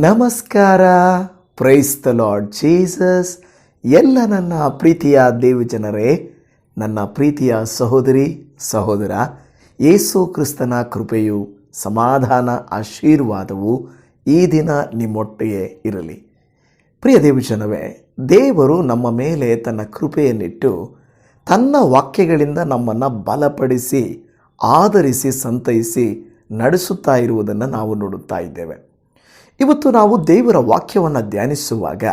ನಮಸ್ಕಾರ. Price the Lord Jesus ಎಲ್ಲ ನನ್ನ ಪ್ರೀತಿಯ ದೇವ ಜನರೇ, ನನ್ನ ಪ್ರೀತಿಯ ಸಹೋದರಿ, ಸಹೋದರ, ಯೇಸು ಕ್ರಿಸ್ತನ ಕೃಪೆಯು, ಸಮಾಧಾನ, ಆಶೀರ್ವಾದವು ಈ ದಿನ ನಿಮ್ಮೊಟ್ಟಿಗೆ ಇರಲಿ. ಪ್ರಿಯ ದೇವಜನವೇ ದೇವರು ನಮ್ಮ ಮೇಲೆ ತನ್ನ ಕೃಪೆಯನ್ನಿಟ್ಟು ತನ್ನ ವಾಕ್ಯಗಳಿಂದ ನಮ್ಮನ್ನು ಬಲಪಡಿಸಿ, ಆಧರಿಸಿ, ಸಂತೈಸಿ, ನಡೆಸುತ್ತಾ ಇರುವುದನ್ನು ನಾವು ನೋಡುತ್ತಾ ಇದ್ದೇವೆ. ಇವತ್ತು ನಾವು ದೇವರ ವಾಕ್ಯವನ್ನು ಧ್ಯಾನಿಸುವಾಗ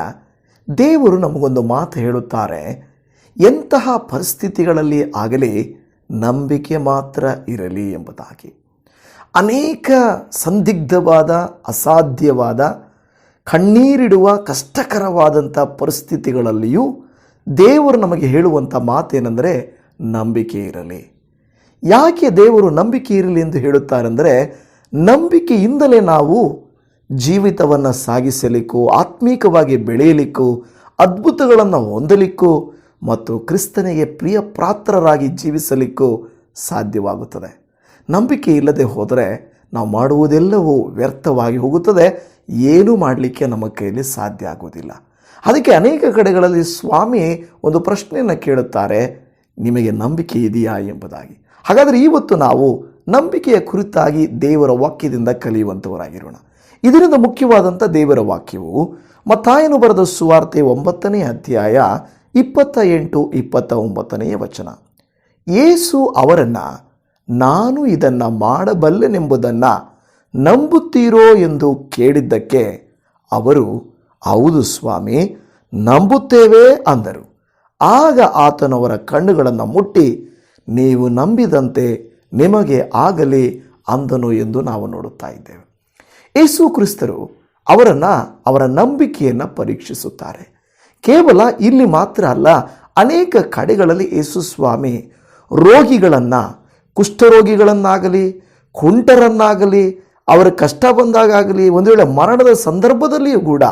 ದೇವರು ನಮಗೊಂದು ಮಾತು ಹೇಳುತ್ತಾರೆ, ಎಂತಹ ಪರಿಸ್ಥಿತಿಗಳಲ್ಲಿ ಆಗಲಿ ನಂಬಿಕೆ ಮಾತ್ರ ಇರಲಿ ಎಂಬುದಾಗಿ. ಅನೇಕ ಸಂದಿಗ್ಧವಾದ, ಅಸಾಧ್ಯವಾದ, ಕಣ್ಣೀರಿಡುವ ಕಷ್ಟಕರವಾದಂಥ ಪರಿಸ್ಥಿತಿಗಳಲ್ಲಿಯೂ ದೇವರು ನಮಗೆ ಹೇಳುವಂಥ ಮಾತೇನೆಂದರೆ ನಂಬಿಕೆ ಇರಲಿ. ಯಾಕೆ ದೇವರು ನಂಬಿಕೆ ಇರಲಿ ಎಂದು ಹೇಳುತ್ತಾರೆಂದರೆ ನಂಬಿಕೆಯಿಂದಲೇ ನಾವು ಜೀವಿತವನ್ನು ಸಾಗಿಸಲಿಕ್ಕೂ, ಆತ್ಮೀಕವಾಗಿ ಬೆಳೆಯಲಿಕ್ಕೂ, ಅದ್ಭುತಗಳನ್ನು ಹೊಂದಲಿಕ್ಕೂ ಮತ್ತು ಕ್ರಿಸ್ತನಿಗೆ ಪ್ರಿಯ ಪಾತ್ರರಾಗಿ ಜೀವಿಸಲಿಕ್ಕೂ ಸಾಧ್ಯವಾಗುತ್ತದೆ. ನಂಬಿಕೆ ಇಲ್ಲದೆ ಹೋದರೆ ನಾವು ಮಾಡುವುದೆಲ್ಲವೂ ವ್ಯರ್ಥವಾಗಿ ಹೋಗುತ್ತದೆ. ಏನೂ ಮಾಡಲಿಕ್ಕೆ ನಮ್ಮ ಕೈಯಲ್ಲಿ ಸಾಧ್ಯ ಆಗುವುದಿಲ್ಲ. ಅದಕ್ಕೆ ಅನೇಕ ಕಡೆಗಳಲ್ಲಿ ಸ್ವಾಮಿ ಒಂದು ಪ್ರಶ್ನೆಯನ್ನು ಕೇಳುತ್ತಾರೆ, ನಿಮಗೆ ನಂಬಿಕೆ ಇದೆಯಾ? ಎಂಬುದಾಗಿ. ಹಾಗಾದರೆ ಇವತ್ತು ನಾವು ನಂಬಿಕೆಯ ಕುರಿತಾಗಿ ದೇವರ ವಾಕ್ಯದಿಂದ ಕಲಿಯುವಂಥವರಾಗಿರೋಣ ಇದರಿಂದ ಮುಖ್ಯವಾದಂಥ ದೇವರ ವಾಕ್ಯವು ಮತ್ತಾಯನು ಬರೆದ ಸುವಾರ್ತೆ ಒಂಬತ್ತನೇ ಅಧ್ಯಾಯ ಇಪ್ಪತ್ತ ಎಂಟು, ಇಪ್ಪತ್ತ ಒಂಬತ್ತನೆಯ ವಚನ. ಏಸು ಅವರನ್ನು, ನಾನು ಇದನ್ನು ಮಾಡಬಲ್ಲೆನೆಂಬುದನ್ನು ನಂಬುತ್ತೀರೋ ಎಂದು ಕೇಳಿದ್ದಕ್ಕೆ ಅವರು, ಹೌದು ಸ್ವಾಮಿ, ನಂಬುತ್ತೇವೆ ಅಂದರು. ಆಗ ಆತನವರ ಕಣ್ಣುಗಳನ್ನು ಮುಟ್ಟಿ, ನೀವು ನಂಬಿದಂತೆ ನಿಮಗೆ ಆಗಲಿ ಅಂದನು ಎಂದು ನಾವು ನೋಡುತ್ತಾ ಇದ್ದೇವೆ. ಯೇಸು ಕ್ರಿಸ್ತರು ಅವರನ್ನು, ಅವರ ನಂಬಿಕೆಯನ್ನು ಪರೀಕ್ಷಿಸುತ್ತಾರೆ. ಕೇವಲ ಇಲ್ಲಿ ಮಾತ್ರ ಅಲ್ಲ, ಅನೇಕ ಕಡೆಗಳಲ್ಲಿ ಯೇಸು ಸ್ವಾಮಿ ರೋಗಿಗಳನ್ನು, ಕುಷ್ಠರೋಗಿಗಳನ್ನಾಗಲಿ, ಕುಂಟರನ್ನಾಗಲಿ, ಅವರ ಕಷ್ಟ ಬಂದಾಗಲಿ ಒಂದು ವೇಳೆ ಮರಣದ ಸಂದರ್ಭದಲ್ಲಿಯೂ ಕೂಡ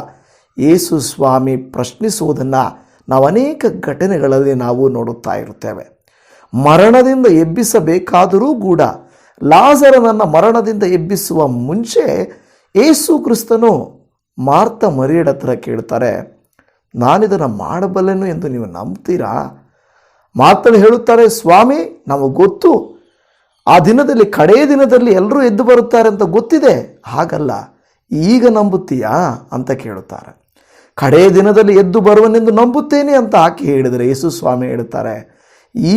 ಯೇಸು ಸ್ವಾಮಿ ಪ್ರಶ್ನಿಸುವುದನ್ನು ನಾವು ಅನೇಕ ಘಟನೆಗಳಲ್ಲಿ ನಾವು ನೋಡುತ್ತಾ ಇರುತ್ತೇವೆ. ಮರಣದಿಂದ ಎಬ್ಬಿಸಬೇಕಾದರೂ ಕೂಡ ಲಾಜರನನ್ನು ಮರಣದಿಂದ ಎಬ್ಬಿಸುವ ಮುಂಚೆ ಏಸು ಕ್ರಿಸ್ತನು ಮಾರ್ತ ಮರಿಯಡ ಹತ್ರ ಕೇಳ್ತಾರೆ, ನಾನಿದನ್ನು ಮಾಡಬಲ್ಲೆನು ಎಂದು ನೀವು ನಂಬ್ತೀರಾ? ಮಾತನ್ನು ಹೇಳುತ್ತಾರೆ, ಸ್ವಾಮಿ, ನಮಗೆ ಗೊತ್ತು. ಆ ದಿನದಲ್ಲಿ ಕಡೇ ದಿನದಲ್ಲಿ ಎಲ್ಲರೂ ಎದ್ದು ಬರುತ್ತಾರೆ ಅಂತ ಗೊತ್ತಿದೆ. ಹಾಗಲ್ಲ, ಈಗ ನಂಬುತ್ತೀಯಾ? ಅಂತ ಕೇಳುತ್ತಾರೆ. ಕಡೆಯ ದಿನದಲ್ಲಿ ಎದ್ದು ಬರುವನೆಂದು ನಂಬುತ್ತೇನೆ ಅಂತ ಆಕೆ ಹೇಳಿದರೆ, ಯೇಸು ಸ್ವಾಮಿ ಹೇಳುತ್ತಾರೆ,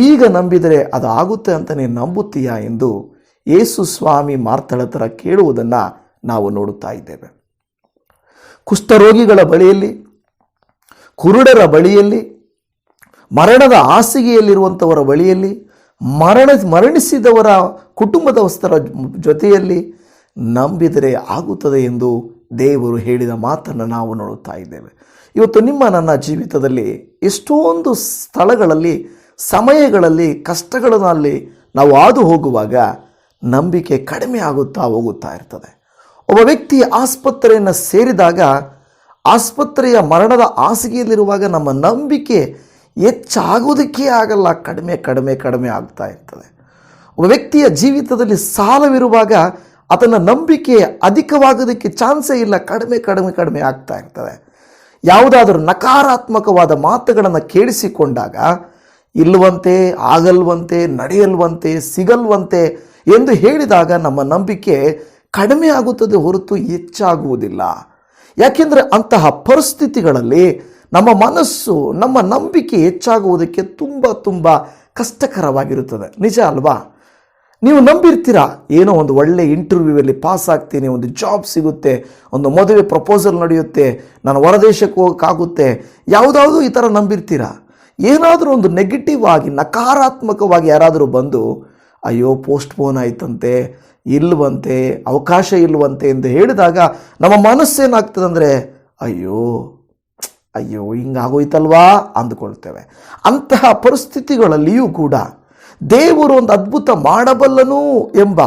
ಈಗ ನಂಬಿದರೆ ಅದು ಆಗುತ್ತೆ ಅಂತ ನೀನು ನಂಬುತ್ತೀಯಾ? ಎಂದು ಯೇಸು ಸ್ವಾಮಿ ಮಾರ್ತಳ ಥರ ಕೇಳುವುದನ್ನು ನಾವು ನೋಡುತ್ತಾ ಇದ್ದೇವೆ. ಕುಷ್ಠರೋಗಿಗಳ ಬಳಿಯಲ್ಲಿ, ಕುರುಡರ ಬಳಿಯಲ್ಲಿ, ಮರಣದ ಹಾಸಿಗೆಯಲ್ಲಿರುವಂಥವರ ಬಳಿಯಲ್ಲಿ, ಮರಣ, ಮರಣಿಸಿದವರ ಕುಟುಂಬದವಸ್ಥರ ಜೊತೆಯಲ್ಲಿ ನಂಬಿದರೆ ಆಗುತ್ತದೆ ಎಂದು ದೇವರು ಹೇಳಿದ ಮಾತನ್ನು ನಾವು ನೋಡುತ್ತಾ ಇದ್ದೇವೆ. ಇವತ್ತು ನಿಮ್ಮ, ನನ್ನ ಜೀವಿತದಲ್ಲಿ ಎಷ್ಟೊಂದು ಸ್ಥಳಗಳಲ್ಲಿ, ಸಮಯಗಳಲ್ಲಿ ಕಷ್ಟಗಳಲ್ಲಿ ನಾವು ಹಾದು ಹೋಗುವಾಗ ನಂಬಿಕೆ ಕಡಿಮೆ ಆಗುತ್ತಾ ಹೋಗುತ್ತಾ ಇರ್ತದೆ. ಒಬ್ಬ ವ್ಯಕ್ತಿ ಆಸ್ಪತ್ರೆಯನ್ನು ಸೇರಿದಾಗ ಆಸ್ಪತ್ರೆಯ ಮರಣದ ಹಾಸಿಗೆಯಲ್ಲಿರುವಾಗ ನಮ್ಮ ನಂಬಿಕೆ ಹೆಚ್ಚಾಗುವುದಕ್ಕೆ ಆಗಲ್ಲ, ಕಡಿಮೆ ಕಡಿಮೆ ಕಡಿಮೆ ಆಗ್ತಾ ಇರ್ತದೆ. ಒಬ್ಬ ವ್ಯಕ್ತಿಯ ಜೀವಿತದಲ್ಲಿ ಸಾಲವಿರುವಾಗ ಆತನ ನಂಬಿಕೆ ಅಧಿಕವಾಗೋದಕ್ಕೆ ಚಾನ್ಸೇ ಇಲ್ಲ, ಕಡಿಮೆ ಕಡಿಮೆ ಕಡಿಮೆ ಆಗ್ತಾ ಇರ್ತದೆ. ಯಾವುದಾದರೂ ನಕಾರಾತ್ಮಕವಾದ ಮಾತುಗಳನ್ನು ಕೇಳಿಸಿಕೊಂಡಾಗ, ಇಲ್ಲವಂತೆ, ಆಗಲ್ವಂತೆ, ನಡೆಯಲ್ವಂತೆ, ಸಿಗಲ್ವಂತೆ ಎಂದು ಹೇಳಿದಾಗ ನಮ್ಮ ನಂಬಿಕೆ ಕಡಿಮೆ ಆಗುತ್ತದೆ ಹೊರತು ಹೆಚ್ಚಾಗುವುದಿಲ್ಲ. ಯಾಕೆಂದರೆ ಅಂತಹ ಪರಿಸ್ಥಿತಿಗಳಲ್ಲಿ ನಮ್ಮ ಮನಸ್ಸು, ನಮ್ಮ ನಂಬಿಕೆ ಹೆಚ್ಚಾಗುವುದಕ್ಕೆ ತುಂಬ ತುಂಬ ಕಷ್ಟಕರವಾಗಿರುತ್ತದೆ. ನಿಜ ಅಲ್ವಾ? ನೀವು ನಂಬಿರ್ತೀರಾ? ಏನೋ ಒಂದು ಒಳ್ಳೆ ಇಂಟರ್ವ್ಯೂವಲ್ಲಿ ಪಾಸ್ ಆಗ್ತೀನಿ, ಒಂದು ಜಾಬ್ ಸಿಗುತ್ತೆ, ಒಂದು ಮದುವೆ ಪ್ರಪೋಸಲ್ ನಡೆಯುತ್ತೆ, ನಾನು ಹೊರದೇಶಕ್ಕೆ ಹೋಗೋಕ್ಕಾಗುತ್ತೆ, ಯಾವುದಾದ್ರೂ ಈ ಥರ ನಂಬಿರ್ತೀರಾ? ಏನಾದರೂ ಒಂದು ನೆಗೆಟಿವ್ ಆಗಿ, ನಕಾರಾತ್ಮಕವಾಗಿ ಯಾರಾದರೂ ಬಂದು, ಅಯ್ಯೋ ಪೋಸ್ಟ್ಪೋನ್ ಆಯ್ತಂತೆ ಇಲ್ವಂತೆ ಅವಕಾಶ ಇಲ್ಲವಂತೆ ಎಂದು ಹೇಳಿದಾಗ ನಮ್ಮ ಮನಸ್ಸೇನಾಗ್ತದೆ ಅಂದರೆ ಅಯ್ಯೋ ಅಯ್ಯೋ, ಹಿಂಗಾಗೋಯ್ತಲ್ವಾ ಅಂದುಕೊಳ್ತೇವೆ. ಅಂತಹ ಪರಿಸ್ಥಿತಿಗಳಲ್ಲಿಯೂ ಕೂಡ ದೇವರು ಒಂದು ಅದ್ಭುತ ಮಾಡಬಲ್ಲನು ಎಂಬ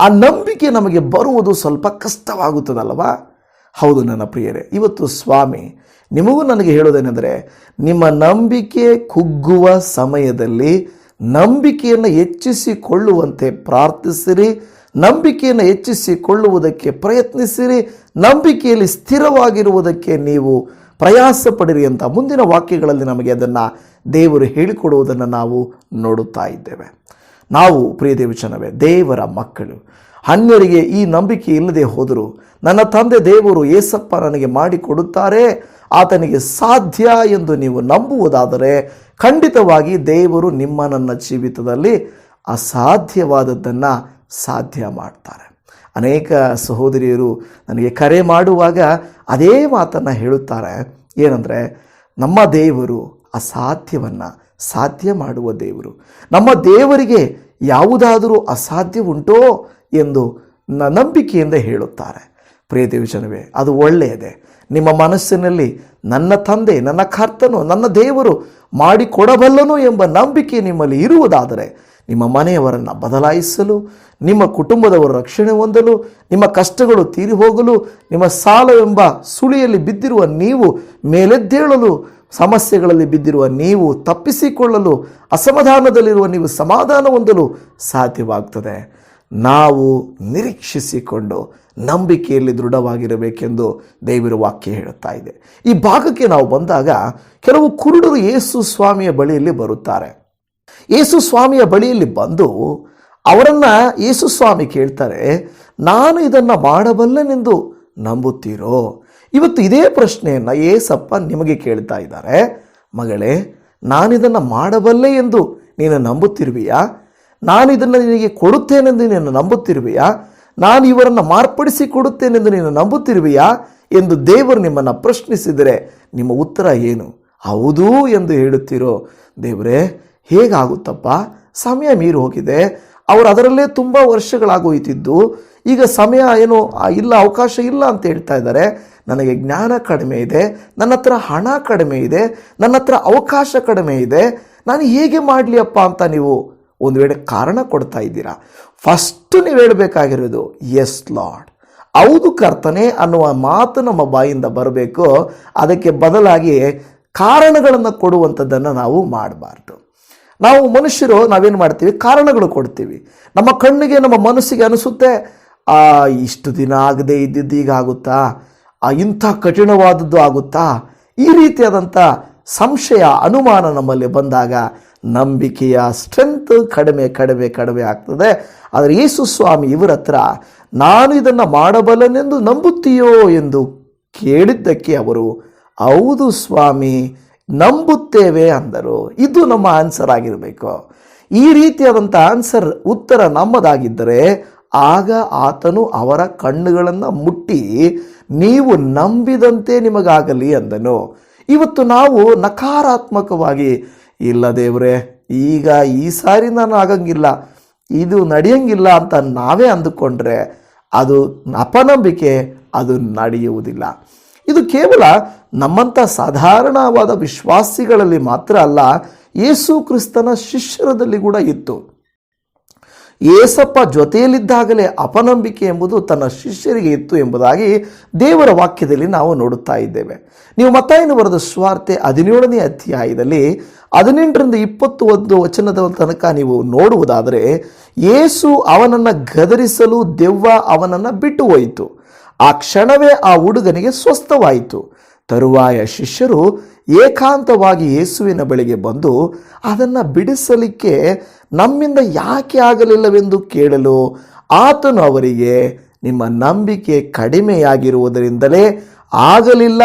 ಆ ನಂಬಿಕೆ ನಮಗೆ ಬರುವುದು ಸ್ವಲ್ಪ ಕಷ್ಟವಾಗುತ್ತದಲ್ವಾ? ಹೌದು ನನ್ನ ಪ್ರಿಯರೇ, ಇವತ್ತು ಸ್ವಾಮಿ ನಿಮಗೂ ನನಗೆ ಹೇಳೋದೇನೆಂದರೆ, ನಿಮ್ಮ ನಂಬಿಕೆ ಕುಗ್ಗುವ ಸಮಯದಲ್ಲಿ ನಂಬಿಕೆಯನ್ನು ಹೆಚ್ಚಿಸಿಕೊಳ್ಳುವಂತೆ ಪ್ರಾರ್ಥಿಸಿರಿ ನಂಬಿಕೆಯನ್ನು ಹೆಚ್ಚಿಸಿಕೊಳ್ಳುವುದಕ್ಕೆ ಪ್ರಯತ್ನಿಸಿರಿ, ನಂಬಿಕೆಯಲ್ಲಿ ಸ್ಥಿರವಾಗಿರುವುದಕ್ಕೆ ನೀವು ಪ್ರಯಾಸ ಪಡಿರಿ ಅಂತ ಮುಂದಿನ ವಾಕ್ಯಗಳಲ್ಲಿ ನಮಗೆ ಅದನ್ನು ದೇವರು ಹೇಳಿಕೊಡುವುದನ್ನು ನಾವು ನೋಡುತ್ತಾ ಇದ್ದೇವೆ. ನಾವು ಪ್ರಿಯ ದೇವಚನವೇ ದೇವರ ಮಕ್ಕಳು, ಅನ್ಯರಿಗೆ ಈ ನಂಬಿಕೆ ಇಲ್ಲದೆ ಹೋದರೂ ನನ್ನ ತಂದೆ ದೇವರು ಏಸಪ್ಪ ನನಗೆ ಮಾಡಿಕೊಡುತ್ತಾರೆ, ಆತನಿಗೆ ಸಾಧ್ಯ ಎಂದು ನೀವು ನಂಬುವುದಾದರೆ ಖಂಡಿತವಾಗಿ ದೇವರು ನಿಮ್ಮ ನನ್ನ ಜೀವಿತದಲ್ಲಿ ಅಸಾಧ್ಯವಾದದ್ದನ್ನು ಸಾಧ್ಯ ಮಾಡ್ತಾರೆ. ಅನೇಕ ಸಹೋದರಿಯರು ನನಗೆ ಕರೆ ಮಾಡುವಾಗ ಅದೇ ಮಾತನ್ನು ಹೇಳುತ್ತಾರೆ. ಏನಂದರೆ, ನಮ್ಮ ದೇವರು ಅಸಾಧ್ಯವನ್ನು ಸಾಧ್ಯ ಮಾಡುವ ದೇವರು. ನಮ್ಮ ದೇವರಿಗೆ ಯಾವುದಾದರೂ ಅಸಾಧ್ಯ ಉಂಟೋ ಎಂದು ನಂಬಿಕೆಯಿಂದ ಹೇಳುತ್ತಾರೆ. ಪ್ರಿಯ ದೇವಜನವೇ, ಅದು ಒಳ್ಳೆಯದೇ. ನಿಮ್ಮ ಮನಸ್ಸಿನಲ್ಲಿ ನನ್ನ ತಂದೆ, ನನ್ನ ಕರ್ತನು, ನನ್ನ ದೇವರು ಮಾಡಿಕೊಡಬಲ್ಲನು ಎಂಬ ನಂಬಿಕೆ ನಿಮ್ಮಲ್ಲಿ ಇರುವುದಾದರೆ ನಿಮ್ಮ ಮನೆಯವರನ್ನು ಬದಲಾಯಿಸಲು, ನಿಮ್ಮ ಕುಟುಂಬದವರ ರಕ್ಷಣೆ ಹೊಂದಲು, ನಿಮ್ಮ ಕಷ್ಟಗಳು ತೀರಿ ಹೋಗಲು, ನಿಮ್ಮ ಸಾಲವೆಂಬ ಸುಳಿಯಲ್ಲಿ ಬಿದ್ದಿರುವ ನೀವು ಮೇಲೆದ್ದೇಳಲು, ಸಮಸ್ಯೆಗಳಲ್ಲಿ ಬಿದ್ದಿರುವ ನೀವು ತಪ್ಪಿಸಿಕೊಳ್ಳಲು, ಅಸಮಾಧಾನದಲ್ಲಿರುವ ನೀವು ಸಮಾಧಾನ ಹೊಂದಲು ಸಾಧ್ಯವಾಗ್ತದೆ. ನಾವು ನಿರೀಕ್ಷಿಸಿಕೊಂಡು ನಂಬಿಕೆಯಲ್ಲಿ ದೃಢವಾಗಿರಬೇಕೆಂದು ದೇವರ ವಾಕ್ಯ ಹೇಳುತ್ತಾ ಇದೆ. ಈ ಭಾಗಕ್ಕೆ ನಾವು ಬಂದಾಗ ಕೆಲವು ಕುರುಡರು ಯೇಸು ಸ್ವಾಮಿಯ ಬಳಿಯಲ್ಲಿ ಬರುತ್ತಾರೆ. ಯೇಸು ಸ್ವಾಮಿಯ ಬಳಿಯಲ್ಲಿ ಬಂದು ಅವರನ್ನು ಯೇಸು ಸ್ವಾಮಿ ಕೇಳ್ತಾರೆ, ನಾನು ಇದನ್ನು ಮಾಡಬಲ್ಲೆನೆಂದು ನಂಬುತ್ತೀರೋ? ಇವತ್ತು ಇದೇ ಪ್ರಶ್ನೆಯನ್ನು ಏಸಪ್ಪ ನಿಮಗೆ ಕೇಳ್ತಾ ಇದ್ದಾರೆ. ಮಗಳೇ ನಾನಿದನ್ನು ಮಾಡಬಲ್ಲೆ ಎಂದು ನೀನು ನಂಬುತ್ತಿರುವೆಯಾ? ನಾನು ಇದನ್ನು ನಿನಗೆ ಕೊಡುತ್ತೇನೆಂದು ನೀನು ನಂಬುತ್ತಿರುವೆಯಾ? ನಾನು ಇವರನ್ನು ಮಾರ್ಪಡಿಸಿ ಕೊಡುತ್ತೇನೆಂದು ನೀನು ನಂಬುತ್ತಿರುವೆಯಾ? ಎಂದು ದೇವರು ನಿಮ್ಮನ್ನು ಪ್ರಶ್ನಿಸಿದರೆ ನಿಮ್ಮ ಉತ್ತರ ಏನು? ಹೌದು ಎಂದು ಹೇಳುತ್ತೀರೋ? ದೇವರೇ ಹೇಗಾಗುತ್ತಪ್ಪ? ಸಮಯ ಮೀರಿ ಹೋಗಿದೆ. ಅವರು ಅದರಲ್ಲೇ ತುಂಬ ವರ್ಷಗಳಾಗೋಯ್ತಿದ್ದು ಈಗ ಸಮಯ ಏನು ಇಲ್ಲ, ಅವಕಾಶ ಇಲ್ಲ ಅಂತ ಹೇಳ್ತಾ ಇದ್ದಾರೆ. ನನಗೆ ಜ್ಞಾನ ಕಡಿಮೆ ಇದೆ. ನನ್ನ ಹತ್ರ ಹಣ ಕಡಿಮೆ ಇದೆ. ನನ್ನ ಹತ್ರ ಅವಕಾಶ ಕಡಿಮೆ ಇದೆ. ನಾನು ಹೇಗೆ ಮಾಡಲಿ ಅಪ್ಪ ಅಂತ ನೀವು ಒಂದು ವೇಳೆ ಕಾರಣ ಕೊಡ್ತಾ ಇದ್ದೀರಾ? ಫಸ್ಟು ನೀವು ಹೇಳಬೇಕಾಗಿರೋದು ಎಸ್ ಲಾರ್ಡ್ ಹೌದು ಕರ್ತನೆ ಅನ್ನುವ ಮಾತು ನಮ್ಮ ಬಾಯಿಂದ ಬರಬೇಕು. ಅದಕ್ಕೆ ಬದಲಾಗಿ ಕಾರಣಗಳನ್ನು ಕೊಡುವಂಥದ್ದನ್ನು ನಾವು ಮಾಡಬಾರ್ದು. ನಾವು ಮನುಷ್ಯರು ನಾವೇನು ಮಾಡ್ತೀವಿ? ಕಾರಣಗಳು ಕೊಡ್ತೀವಿ. ನಮ್ಮ ಕಣ್ಣಿಗೆ, ನಮ್ಮ ಮನಸ್ಸಿಗೆ ಅನಿಸುತ್ತೆ, ಆ, ಇಷ್ಟು ದಿನ ಆಗದೆ ಇದ್ದಿದ್ದು ಈಗ ಆಗುತ್ತಾ? ಆ, ಇಂಥ ಕಠಿಣವಾದದ್ದು ಆಗುತ್ತಾ? ಈ ರೀತಿಯಾದಂಥ ಸಂಶಯ, ಅನುಮಾನ ನಮ್ಮಲ್ಲಿ ಬಂದಾಗ ನಂಬಿಕೆಯ ಸ್ಟ್ರೆಂತ್ ಕಡಿಮೆ ಕಡಿಮೆ ಕಡಿಮೆ ಆಗ್ತದೆ. ಆದರೆ ಯೇಸು ಸ್ವಾಮಿ ಇವರ ಹತ್ರ, ನಾನು ಇದನ್ನು ಮಾಡಬಲ್ಲನೆಂದು ನಂಬುತ್ತೀಯೋ? ಎಂದು ಕೇಳಿದ್ದಕ್ಕೆ ಅವರು, ಹೌದು ಸ್ವಾಮಿ ನಂಬುತ್ತೇವೆ ಅಂದರು. ಇದು ನಮ್ಮ ಆನ್ಸರ್ ಆಗಿರಬೇಕು. ಈ ರೀತಿಯಾದಂಥ ಆನ್ಸರ್ ಉತ್ತರ ನಮ್ಮದಾಗಿದ್ದರೆ ಆಗ ಆತನು ಅವರ ಕಣ್ಣುಗಳನ್ನು ಮುಟ್ಟಿ ನೀವು ನಂಬಿದಂತೆ ನಿಮಗಾಗಲಿ ಅಂದನು. ಇವತ್ತು ನಾವು ನಕಾರಾತ್ಮಕವಾಗಿ, ಇಲ್ಲ ದೇವರೇ, ಈಗ ಈ ಸಾರಿ ನಾನು ಆಗಂಗಿಲ್ಲ, ಇದು ನಡೆಯಂಗಿಲ್ಲ ಅಂತ ನಾವೇ ಅಂದುಕೊಂಡ್ರೆ ಅದು ಅಪನಂಬಿಕೆ, ಅದು ನಡೆಯುವುದಿಲ್ಲ. ಇದು ಕೇವಲ ನಮ್ಮಂಥ ಸಾಧಾರಣವಾದ ವಿಶ್ವಾಸಿಗಳಲ್ಲಿ ಮಾತ್ರ ಅಲ್ಲ, ಯೇಸು ಕ್ರಿಸ್ತನ ಶಿಷ್ಯರದಲ್ಲಿ ಕೂಡ ಇತ್ತು. ಏಸಪ್ಪ ಜೊತೆಯಲ್ಲಿದ್ದಾಗಲೇ ಅಪನಂಬಿಕೆ ಎಂಬುದು ತನ್ನ ಶಿಷ್ಯರಿಗೆ ಇತ್ತು ಎಂಬುದಾಗಿ ದೇವರ ವಾಕ್ಯದಲ್ಲಿ ನಾವು ನೋಡುತ್ತಾ ಇದ್ದೇವೆ. ನೀವು ಮತ್ತಾಯನ ಬರೆದ ಸ್ವಾರ್ತೆ ಹದಿನೇಳನೇ ಅಧ್ಯಾಯದಲ್ಲಿ ಹದಿನೆಂಟರಿಂದ ಇಪ್ಪತ್ತು ಒಂದು ವಚನದ ತನಕ ನೀವು ನೋಡುವುದಾದರೆ, ಯೇಸು ಅವನನ್ನು ಗದರಿಸಲು ದೆವ್ವ ಅವನನ್ನು ಬಿಟ್ಟು ಹೋಯಿತು. ಆ ಕ್ಷಣವೇ ಆ ಹುಡುಗನಿಗೆ ಸ್ವಸ್ಥವಾಯಿತು. ತರುವಾಯ ಶಿಷ್ಯರು ಏಕಾಂತವಾಗಿ ಯೇಸುವಿನ ಬಳಿಗೆ ಬಂದು, ಅದನ್ನು ಬಿಡಿಸಲಿಕ್ಕೆ ನಮ್ಮಿಂದ ಯಾಕೆ ಆಗಲಿಲ್ಲವೆಂದು ಕೇಳಲು? ಆತನು ಅವರಿಗೆ, ನಿಮ್ಮ ನಂಬಿಕೆ ಕಡಿಮೆಯಾಗಿರುವುದರಿಂದಲೇ ಆಗಲಿಲ್ಲ.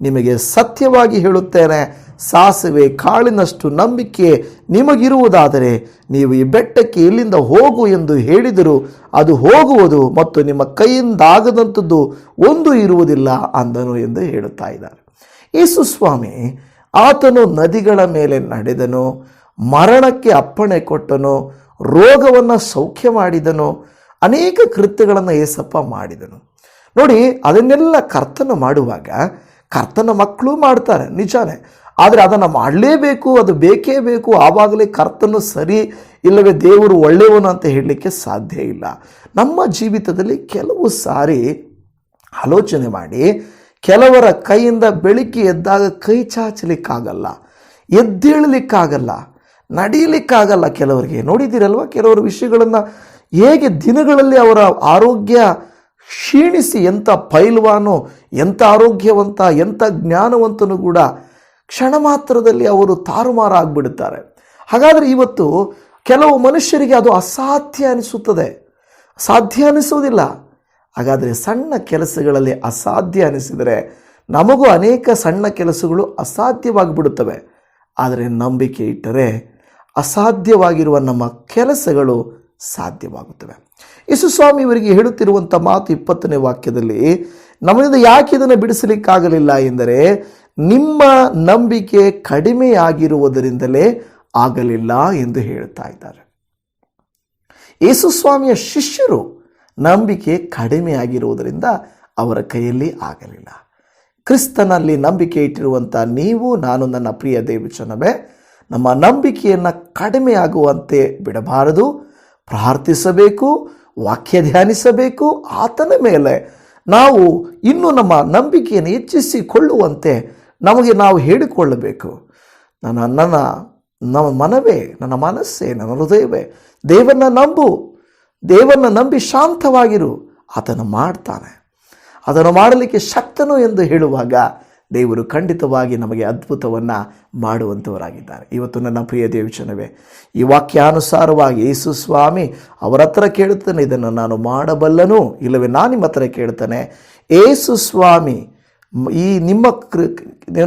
ನಿಮಗೆ ಸತ್ಯವಾಗಿ ಹೇಳುತ್ತೇನೆ. ಸಾಸಿವೆ, ಕಾಳಿನಷ್ಟು ನಂಬಿಕೆ ನಿಮಗಿರುವುದಾದರೆ ನೀವು ಈ ಬೆಟ್ಟಕ್ಕೆ ಇಲ್ಲಿಂದ ಹೋಗು ಎಂದು ಹೇಳಿದರು ಅದು ಹೋಗುವುದು ಮತ್ತು ನಿಮ್ಮ ಕೈಯಿಂದಾಗದಂಥದ್ದು ಒಂದು ಇರುವುದಿಲ್ಲ ಅಂದನು ಎಂದು ಹೇಳುತ್ತಾ ಇದ್ದಾರೆ. ಯೇಸು ಸ್ವಾಮಿ ಆತನು ನದಿಗಳ ಮೇಲೆ ನಡೆದನು, ಮರಣಕ್ಕೆ ಅಪ್ಪಣೆ ಕೊಟ್ಟನು, ರೋಗವನ್ನು ಸೌಖ್ಯ ಮಾಡಿದನು, ಅನೇಕ ಕೃತ್ಯಗಳನ್ನು ಏಸಪ್ಪ ಮಾಡಿದನು. ನೋಡಿ, ಅದನ್ನೆಲ್ಲ ಕರ್ತನ ಮಾಡುವಾಗ ಕರ್ತನ ಮಕ್ಕಳು ಮಾಡ್ತಾರೆ, ನಿಜಾನೇ. ಆದರೆ ಅದನ್ನು ಮಾಡಲೇಬೇಕು, ಅದು ಬೇಕೇ ಬೇಕು. ಆವಾಗಲೇ ಕರ್ತನು ಸರಿ ಇಲ್ಲವೇ ದೇವರು ಒಳ್ಳೆಯವನು ಅಂತ ಹೇಳಲಿಕ್ಕೆ ಸಾಧ್ಯ ಇಲ್ಲ. ನಮ್ಮ ಜೀವಿತದಲ್ಲಿ ಕೆಲವು ಸಾರಿ ಆಲೋಚನೆ ಮಾಡಿ, ಕೆಲವರ ಕೈಯಿಂದ ಬೆಳಿಗ್ಗೆ ಎದ್ದಾಗ ಕೈ ಚಾಚಲಿಕ್ಕಾಗಲ್ಲ, ಎದ್ದೇಳಲಿಕ್ಕಾಗಲ್ಲ ನಡೀಲಿಕ್ಕಾಗಲ್ಲ ಕೆಲವರಿಗೆ. ನೋಡಿದ್ದೀರಲ್ವ ಕೆಲವರು ವಿಷಯಗಳನ್ನು? ಹೇಗೆ ದಿನಗಳಲ್ಲಿ ಅವರ ಆರೋಗ್ಯ ಕ್ಷೀಣಿಸಿ ಎಂಥ ಪೈಲ್ವಾನು, ಎಂಥ ಆರೋಗ್ಯವಂತ, ಎಂಥ ಜ್ಞಾನವಂತನು ಕೂಡ ಕ್ಷಣ ಮಾತ್ರದಲ್ಲಿ ಅವರು ತಾರುಮಾರಾಗ್ಬಿಡುತ್ತಾರೆ. ಹಾಗಾದರೆ ಇವತ್ತು ಕೆಲವು ಮನುಷ್ಯರಿಗೆ ಅದು ಅಸಾಧ್ಯ ಅನಿಸುತ್ತದೆ. ಸಾಧ್ಯ ಅನಿಸುವುದಿಲ್ಲ. ಹಾಗಾದರೆ ಸಣ್ಣ ಕೆಲಸಗಳಲ್ಲಿ ಅಸಾಧ್ಯ ಅನಿಸಿದರೆ ನಮಗೂ ಅನೇಕ ಸಣ್ಣ ಕೆಲಸಗಳು ಅಸಾಧ್ಯವಾಗಿಬಿಡುತ್ತವೆ. ಆದರೆ ನಂಬಿಕೆ ಇಟ್ಟರೆ ಅಸಾಧ್ಯವಾಗಿರುವ ನಮ್ಮ ಕೆಲಸಗಳು ಸಾಧ್ಯವಾಗುತ್ತವೆ. ಯೇಸು ಸ್ವಾಮಿ ಇವರಿಗೆ ಹೇಳುತ್ತಿರುವಂಥ ಮಾತು ಇಪ್ಪತ್ತನೇ ವಾಕ್ಯದಲ್ಲಿ, ನಮ್ಮಿಂದ ಯಾಕೆ ಇದನ್ನು ಬಿಡಿಸಲಿಕ್ಕಾಗಲಿಲ್ಲ ಎಂದರೆ ನಿಮ್ಮ ನಂಬಿಕೆ ಕಡಿಮೆಯಾಗಿರುವುದರಿಂದಲೇ ಆಗಲಿಲ್ಲ ಎಂದು ಹೇಳ್ತಾ ಇದ್ದಾರೆ. ಯೇಸುಸ್ವಾಮಿಯ ಶಿಷ್ಯರು ನಂಬಿಕೆ ಕಡಿಮೆಯಾಗಿರುವುದರಿಂದ ಅವರ ಕೈಯಲ್ಲಿ ಆಗಲಿಲ್ಲ. ಕ್ರಿಸ್ತನಲ್ಲಿ ನಂಬಿಕೆ ಇಟ್ಟಿರುವಂಥ ನೀವು, ನಾನು, ನನ್ನ ಪ್ರಿಯ ದೇವಚನವೇ ನಮ್ಮ ನಂಬಿಕೆಯನ್ನು ಕಡಿಮೆಯಾಗುವಂತೆ ಬಿಡಬಾರದು. ಪ್ರಾರ್ಥಿಸಬೇಕು, ವಾಕ್ಯ ಧ್ಯಾನಿಸಬೇಕು, ಆತನ ಮೇಲೆ ನಾವು ಇನ್ನೂ ನಮ್ಮ ನಂಬಿಕೆಯನ್ನು ಹೆಚ್ಚಿಸಿಕೊಳ್ಳುವಂತೆ ನಮಗೆ ನಾವು ಹೇಳಿಕೊಳ್ಳಬೇಕು. ನನ್ನ ನನ್ನ, ನಮ್ಮ ಮನವೇ, ನನ್ನ ಮನಸ್ಸೇ, ನನ್ನ ಹೃದಯವೇ, ದೇವನ್ನ ನಂಬು. ದೇವನ್ನ ನಂಬಿ ಶಾಂತವಾಗಿರು. ಆತನು ಮಾಡ್ತಾನೆ. ಅದನ್ನು ಮಾಡಲಿಕ್ಕೆ ಶಕ್ತನು ಎಂದು ಹೇಳುವಾಗ ದೇವರು ಖಂಡಿತವಾಗಿ ನಮಗೆ ಅದ್ಭುತವನ್ನು ಮಾಡುವಂಥವರಾಗಿದ್ದಾರೆ ಇವತ್ತು ನನ್ನ ಪ್ರಿಯ ದೇವಚನವೇ ಈ ವಾಕ್ಯಾನುಸಾರವಾಗಿ ಯೇಸು ಸ್ವಾಮಿ ಅವರ ಹತ್ರ ಕೇಳುತ್ತಾನೆ, ಇದನ್ನು ನಾನು ಮಾಡಬಲ್ಲನು, ಇಲ್ಲವೇ ನಾನು ನಿಮ್ಮ ಹತ್ರ ಕೇಳ್ತಾನೆ ಏಸು ಸ್ವಾಮಿ ಈ ನಿಮ್ಮ ಕೃ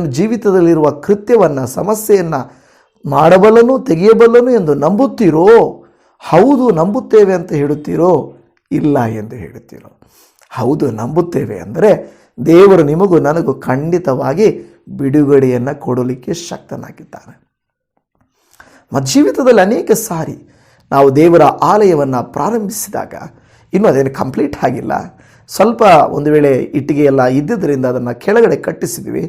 ಜೀವಿತದಲ್ಲಿರುವ ಕೃತ್ಯವನ್ನು, ಸಮಸ್ಯೆಯನ್ನು ಮಾಡಬಲ್ಲನು, ತೆಗೆಯಬಲ್ಲನು ಎಂದು ನಂಬುತ್ತೀರೋ, ಹೌದು ನಂಬುತ್ತೇವೆ ಅಂತ ಹೇಳುತ್ತೀರೋ, ಇಲ್ಲ ಎಂದು ಹೇಳುತ್ತೀರೋ. ಹೌದು ನಂಬುತ್ತೇವೆ ಅಂದರೆ ದೇವರು ನಿಮಗೂ ನನಗೂ ಖಂಡಿತವಾಗಿ ಬಿಡುಗಡೆಯನ್ನು ಕೊಡಲಿಕ್ಕೆ ಶಕ್ತನಾಗಿದ್ದಾನೆ. ಮತ್ತು ಜೀವಿತದಲ್ಲಿ ಅನೇಕ ಸಾರಿ ನಾವು ದೇವರ ಆಲಯವನ್ನು ಪ್ರಾರಂಭಿಸಿದಾಗ, ಇನ್ನೂ ಅದೇನು ಕಂಪ್ಲೀಟ್ ಆಗಿಲ್ಲ. ಸ್ವಲ್ಪ ಒಂದು ವೇಳೆ ಇಟ್ಟಿಗೆ ಎಲ್ಲ ಇದ್ದಿದ್ದರಿಂದ ಅದನ್ನು ಕೆಳಗಡೆ ಕಟ್ಟಿಸಿದ್ವಿ.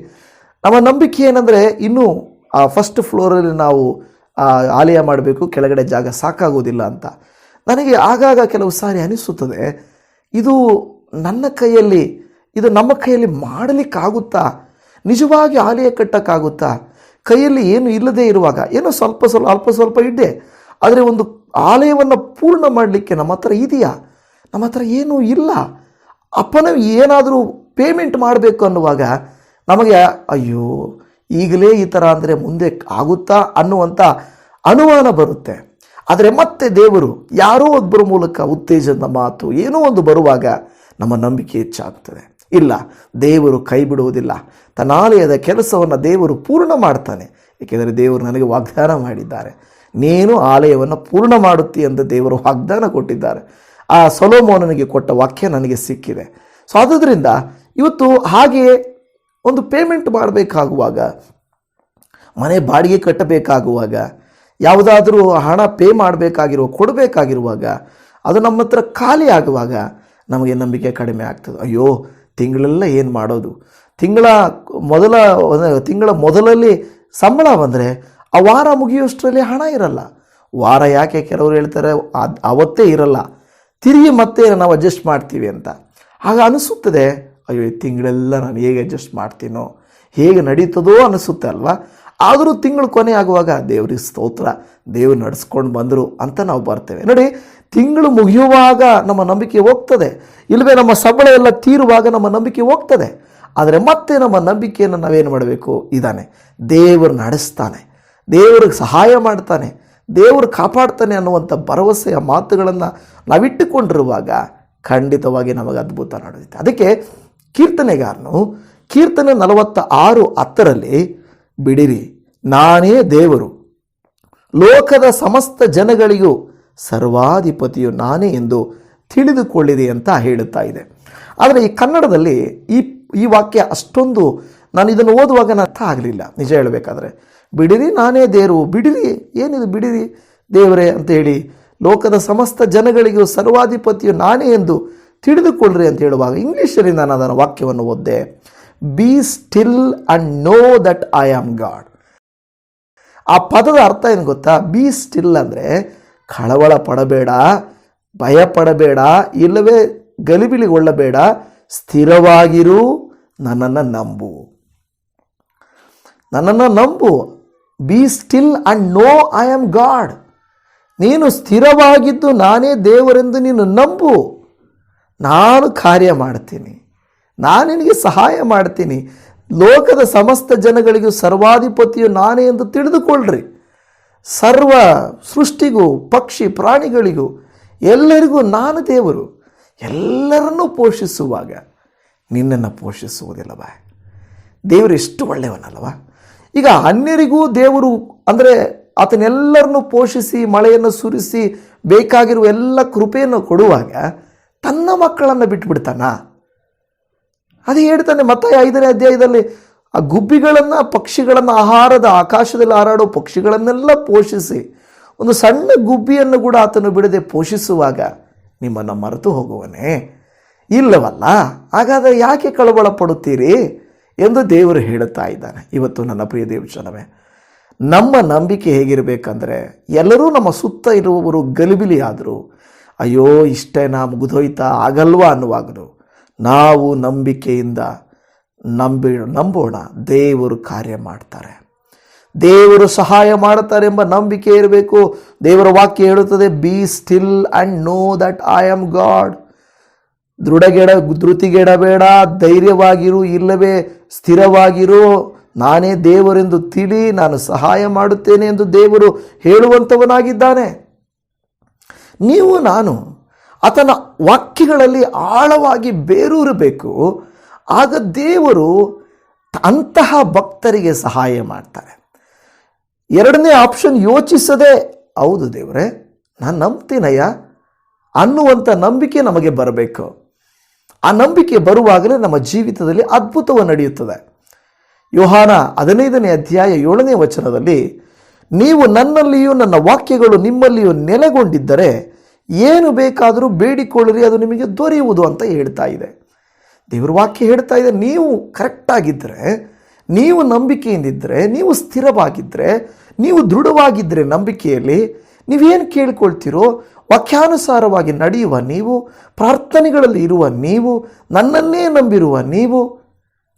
ನಮ್ಮ ನಂಬಿಕೆ ಏನಂದರೆ ಇನ್ನೂ ಆ ಫಸ್ಟ್ ಫ್ಲೋರಲ್ಲಿ ನಾವು ಆಲಯ ಮಾಡಬೇಕು, ಕೆಳಗಡೆ ಜಾಗ ಸಾಕಾಗೋದಿಲ್ಲ ಅಂತ. ನನಗೆ ಆಗಾಗ ಕೆಲವು ಸಾರಿ ಅನಿಸುತ್ತದೆ, ಇದು ನನ್ನ ಕೈಯಲ್ಲಿ, ಇದು ನಮ್ಮ ಕೈಯಲ್ಲಿ ಮಾಡಲಿಕ್ಕಾಗುತ್ತಾ? ನಿಜವಾಗಿ ಆಲಯ ಕಟ್ಟೋಕ್ಕಾಗುತ್ತಾ? ಕೈಯಲ್ಲಿ ಏನು ಇಲ್ಲದೆ ಇರುವಾಗ, ಏನೋ ಸ್ವಲ್ಪ ಸ್ವಲ್ಪ, ಅಲ್ಪ ಸ್ವಲ್ಪ ಇದ್ದೆ, ಆದರೆ ಒಂದು ಆಲಯವನ್ನು ಪೂರ್ಣ ಮಾಡಲಿಕ್ಕೆ ನಮ್ಮ ಹತ್ರ ಇದೆಯಾ? ನಮ್ಮ ಹತ್ರ ಏನೂ ಇಲ್ಲ. ಅಪ್ಪನ ಏನಾದರೂ ಪೇಮೆಂಟ್ ಮಾಡಬೇಕು ಅನ್ನುವಾಗ ನಮಗೆ, ಅಯ್ಯೋ, ಈಗಲೇ ಈ ಥರ ಅಂದರೆ ಮುಂದೆ ಆಗುತ್ತಾ? ಅನ್ನುವಂಥ ಅನುಮಾನ ಬರುತ್ತೆ. ಆದರೆ ಮತ್ತೆ ದೇವರು ಯಾರೋ ಒಬ್ಬರ ಮೂಲಕ ಉತ್ತೇಜನದ ಮಾತು ಏನೋ ಒಂದು ಬರುವಾಗ ನಮ್ಮ ನಂಬಿಕೆ ಹೆಚ್ಚಾಗ್ತದೆ. ಇಲ್ಲ, ದೇವರು ಕೈ ಬಿಡುವುದಿಲ್ಲ. ತನ್ನ ಆಲಯದ ಕೆಲಸವನ್ನು ದೇವರು ಪೂರ್ಣ ಮಾಡ್ತಾನೆ. ಏಕೆಂದರೆ ದೇವರು ನನಗೆ ವಾಗ್ದಾನ ಮಾಡಿದ್ದಾರೆ. ನೀನು ಆಲಯವನ್ನು ಪೂರ್ಣ ಮಾಡುತ್ತಿ ಅಂತ ದೇವರು ವಾಗ್ದಾನ ಕೊಟ್ಟಿದ್ದಾರೆ. ಆ ಸೊಲೋಮೋನನಿಗೆ ಕೊಟ್ಟ ವಾಕ್ಯ ನನಗೆ ಸಿಕ್ಕಿದೆ. ಸೊ ಆದುದರಿಂದ ಇವತ್ತು ಹಾಗೆಯೇ ಒಂದು ಪೇಮೆಂಟ್ ಮಾಡಬೇಕಾಗುವಾಗ, ಮನೆ ಬಾಡಿಗೆ ಕಟ್ಟಬೇಕಾಗುವಾಗ, ಯಾವುದಾದರೂ ಹಣ ಪೇ ಮಾಡಬೇಕಾಗಿರುವ, ಕೊಡಬೇಕಾಗಿರುವಾಗ, ಅದು ನಮ್ಮ ಹತ್ರ ಖಾಲಿ ಆಗುವಾಗ ನಮಗೆ ನಂಬಿಕೆ ಕಡಿಮೆ ಆಗ್ತದೆ. ಅಯ್ಯೋ, ತಿಂಗಳೆಲ್ಲ ಏನು ಮಾಡೋದು? ತಿಂಗಳ ಮೊದಲ, ತಿಂಗಳ ಮೊದಲಲ್ಲಿ ಸಂಬಳ ಬಂದರೆ ಆ ವಾರ ಮುಗಿಯುವಷ್ಟರಲ್ಲಿ ಹಣ ಇರಲ್ಲ. ವಾರ ಯಾಕೆ ಕೆಲವರು ಹೇಳ್ತಾರೆ ಅದು ಅವತ್ತೇ ಇರಲ್ಲ. ತಿರುಗಿ ಮತ್ತೆ ನಾವು ಅಡ್ಜಸ್ಟ್ ಮಾಡ್ತೀವಿ ಅಂತ. ಆಗ ಅನಿಸುತ್ತದೆ, ಅಯ್ಯೋ, ಈ ತಿಂಗಳೆಲ್ಲ ನಾನು ಹೇಗೆ ಅಡ್ಜಸ್ಟ್ ಮಾಡ್ತೀನೋ, ಹೇಗೆ ನಡೀತದೋ ಅನಿಸುತ್ತೆ ಅಲ್ವಾ? ಆದರೂ ತಿಂಗಳು ಕೊನೆ ಆಗುವಾಗ, ದೇವ್ರಿಗೆ ಸ್ತೋತ್ರ, ದೇವ್ರು ನಡೆಸ್ಕೊಂಡು ಬಂದರು ಅಂತ ನಾವು ಬರ್ತೇವೆ. ನೋಡಿ, ತಿಂಗಳು ಮುಗಿಯುವಾಗ ನಮ್ಮ ನಂಬಿಕೆ ಹೋಗ್ತದೆ. ಇಲ್ಲವೇ ನಮ್ಮ ಸಬಳ ಎಲ್ಲ ತೀರುವಾಗ ನಮ್ಮ ನಂಬಿಕೆ ಹೋಗ್ತದೆ. ಆದರೆ ಮತ್ತೆ ನಮ್ಮ ನಂಬಿಕೆಯನ್ನು ನಾವೇನು ಮಾಡಬೇಕು? ಇದ್ದಾನೆ ದೇವರು ನಡೆಸ್ತಾನೆ. ದೇವ್ರಿಗೆ ಸಹಾಯ ಮಾಡ್ತಾನೆ. ದೇವರು ಕಾಪಾಡ್ತಾನೆ ಅನ್ನುವಂಥ ಭರವಸೆಯ ಮಾತುಗಳನ್ನು ನಾವಿಟ್ಟುಕೊಂಡಿರುವಾಗ ಖಂಡಿತವಾಗಿ ನಮಗೆ ಅದ್ಭುತ ನಡೆಯುತ್ತೆ. ಅದಕ್ಕೆ ಕೀರ್ತನೆಗಾರನು ಕೀರ್ತನೆ ನಲವತ್ತ ಆರು ಹತ್ತರಲ್ಲಿ ಬಿಡಿರಿ, ನಾನೇ ದೇವರು, ಲೋಕದ ಸಮಸ್ತ ಜನಗಳಿಗೂ ಸರ್ವಾಧಿಪತಿಯು ನಾನೇ ಎಂದು ತಿಳಿದುಕೊಳ್ಳಿರಿ ಅಂತ ಹೇಳುತ್ತಾ ಇದೆ. ಆದರೆ ಈ ಕನ್ನಡದಲ್ಲಿ ಈ ಈ ವಾಕ್ಯ ಅಷ್ಟೊಂದು, ನಾನು ಇದನ್ನು ಓದುವಾಗ ನರ್ಥ ಆಗಲಿಲ್ಲ. ನಿಜ ಹೇಳಬೇಕಾದ್ರೆ ಬಿಡಿರಿ ನಾನೇ ದೇವರು, ಬಿಡಿರಿ, ಏನಿದು ಬಿಡಿರಿ ದೇವರೇ ಅಂತ ಹೇಳಿ ಲೋಕದ ಸಮಸ್ತ ಜನಗಳಿಗೂ ಸರ್ವಾಧಿಪತಿಯು ನಾನೇ ಎಂದು ತಿಳಿದುಕೊಳ್ಳ್ರಿ ಅಂತ ಹೇಳುವಾಗ ಇಂಗ್ಲೀಷಲ್ಲಿ ನಾನು ಅದನ್ನು ವಾಕ್ಯವನ್ನು ಓದ್ದೆ. Be still and know that I am God ಆ ಪದದ ಅರ್ಥ ಏನು ಗೊತ್ತಾ? ಬಿ ಸ್ಟಿಲ್ ಅಂದರೆ ಕಳವಳ ಪಡಬೇಡ ಭಯ ಪಡಬೇಡ ಇಲ್ಲವೇ ಗಲಿಬಿಲಿಗೊಳ್ಳಬೇಡ, ಸ್ಥಿರವಾಗಿರು, ನನ್ನನ್ನು ನಂಬು. ನನ್ನನ್ನು ನಂಬು. Be still and know I am God ನೀನು ಸ್ಥಿರವಾಗಿದ್ದು ನಾನೇ ದೇವರೆಂದು ನೀನು ನಂಬು. ನಾನು ಕಾರ್ಯ ಮಾಡ್ತೀನಿ. ನಾನು ನಿನಗೆ ಸಹಾಯ ಮಾಡ್ತೀನಿ. ಲೋಕದ ಸಮಸ್ತ ಜನಗಳಿಗೂ ಸರ್ವಾಧಿಪತಿಯು ನಾನೇ ಎಂದು ತಿಳಿದುಕೊಳ್ಳ್ರಿ. ಸರ್ವ ಸೃಷ್ಟಿಗೂ, ಪಕ್ಷಿ, ಪ್ರಾಣಿಗಳಿಗೂ, ಎಲ್ಲರಿಗೂ ನಾನು ದೇವರು. ಎಲ್ಲರನ್ನೂ ಪೋಷಿಸುವಾಗ ನಿನ್ನನ್ನು ಪೋಷಿಸುವುದಿಲ್ಲವ? ದೇವರು ಎಷ್ಟು ಒಳ್ಳೆಯವನಲ್ವ? ಈಗ ಅನ್ಯರಿಗೂ ದೇವರು ಅಂದರೆ ಆತನೆಲ್ಲರನ್ನು ಪೋಷಿಸಿ, ಮಳೆಯನ್ನು ಸುರಿಸಿ, ಬೇಕಾಗಿರುವ ಎಲ್ಲ ಕೃಪೆಯನ್ನು ಕೊಡುವಾಗ ತನ್ನ ಮಕ್ಕಳನ್ನು ಬಿಟ್ಬಿಡ್ತಾನ? ಅದೇ ಹೇಳ್ತಾನೆ ಮತ್ತೆ ಐದನೇ ಅಧ್ಯಾಯದಲ್ಲಿ, ಆ ಗುಬ್ಬಿಗಳನ್ನು, ಪಕ್ಷಿಗಳನ್ನು, ಆಹಾರದ ಆಕಾಶದಲ್ಲಿ ಹಾರಾಡೋ ಪಕ್ಷಿಗಳನ್ನೆಲ್ಲ ಪೋಷಿಸಿ, ಒಂದು ಸಣ್ಣ ಗುಬ್ಬಿಯನ್ನು ಕೂಡ ಆತನು ಬಿಡದೆ ಪೋಷಿಸುವಾಗ ನಿಮ್ಮನ್ನು ಮರೆತು ಹೋಗುವನೇ? ಇಲ್ಲವಲ್ಲ? ಹಾಗಾದರೆ ಯಾಕೆ ಕಳವಳ ಪಡುತ್ತೀರಿ? ಎಂದು ದೇವರು ಹೇಳುತ್ತಾ ಇದ್ದಾನೆ. ಇವತ್ತು ನನ್ನ ಪ್ರಿಯ ದೇವಚನವೇ ನಮ್ಮ ನಂಬಿಕೆ ಹೇಗಿರಬೇಕಂದ್ರೆ, ಎಲ್ಲರೂ ನಮ್ಮ ಸುತ್ತ ಇರುವವರು ಗಲಿಬಿಲಿ ಆದರೂ ಅಯ್ಯೋ ಇಷ್ಟೇನಾ ಮುಗಿದೋಯ್ತಾ, ಆಗಲ್ವಾ ಅನ್ನುವಾಗಲು ನಾವು ನಂಬಿಕೆಯಿಂದ ನಂಬಿ, ನಂಬೋಣ, ದೇವರು ಕಾರ್ಯ ಮಾಡ್ತಾರೆ. ದೇವರು ಸಹಾಯ ಮಾಡುತ್ತಾರೆ ಎಂಬ ನಂಬಿಕೆ ಇರಬೇಕು. ದೇವರ ವಾಕ್ಯ ಹೇಳುತ್ತದೆ be still and know that I am God ದೃಢಗೆಡ ಧೃತಿಗೆಡಬೇಡ ಧೈರ್ಯವಾಗಿರು, ಇಲ್ಲವೇ ಸ್ಥಿರವಾಗಿರು. ನಾನೇ ದೇವರೆಂದು ತಿಳಿ, ನಾನು ಸಹಾಯ ಮಾಡುತ್ತೇನೆ ಎಂದು ದೇವರು ಹೇಳುವಂಥವನಾಗಿದ್ದಾನೆ. ನೀವು, ನಾನು ಆತನ ವಾಕ್ಯಗಳಲ್ಲಿ ಆಳವಾಗಿ ಬೇರೂರಬೇಕು. ಆಗ ದೇವರು ಅಂತಹ ಭಕ್ತರಿಗೆ ಸಹಾಯ ಮಾಡ್ತಾರೆ. ಎರಡನೇ ಆಪ್ಷನ್ ಯೋಚಿಸದೆ, ಹೌದು ದೇವರೇ, ನಾನು ನಂಬ್ತೀನಯ್ಯ ಅನ್ನುವಂಥ ನಂಬಿಕೆ ನಮಗೆ ಬರಬೇಕು. ಆ ನಂಬಿಕೆ ಬರುವಾಗಲೇ ನಮ್ಮ ಜೀವಿತದಲ್ಲಿ ಅದ್ಭುತವು ನಡೆಯುತ್ತದೆ. ಯೋಹಾನ ಹದಿನೈದನೇ ಅಧ್ಯಾಯ ಏಳನೇ ವಚನದಲ್ಲಿ, ನೀವು ನನ್ನಲ್ಲಿಯೂ ನನ್ನ ವಾಕ್ಯಗಳು ನಿಮ್ಮಲ್ಲಿಯೂ ನೆಲೆಗೊಂಡಿದ್ದರೆ ಏನು ಬೇಕಾದರೂ ಬೇಡಿಕೊಳ್ಳಿರಿ, ಅದು ನಿಮಗೆ ದೊರೆಯುವುದು ಅಂತ ಹೇಳ್ತಾ ಇದೆ. ದೇವರ ವಾಕ್ಯ ಹೇಳ್ತಾ ಇದೆ, ನೀವು ಕರೆಕ್ಟಾಗಿದ್ದರೆ, ನೀವು ನಂಬಿಕೆಯಿಂದಿದ್ದರೆ, ನೀವು ಸ್ಥಿರವಾಗಿದ್ದರೆ, ನೀವು ದೃಢವಾಗಿದ್ದರೆ ನಂಬಿಕೆಯಲ್ಲಿ ನೀವೇನು ಕೇಳ್ಕೊಳ್ತೀರೋ ವಾಕ್ಯಾನುಸಾರವಾಗಿ ನಡೆಯುವ ನೀವು, ಪ್ರಾರ್ಥನೆಗಳಲ್ಲಿ ಇರುವ ನೀವು, ನನ್ನನ್ನೇ ನಂಬಿರುವ ನೀವು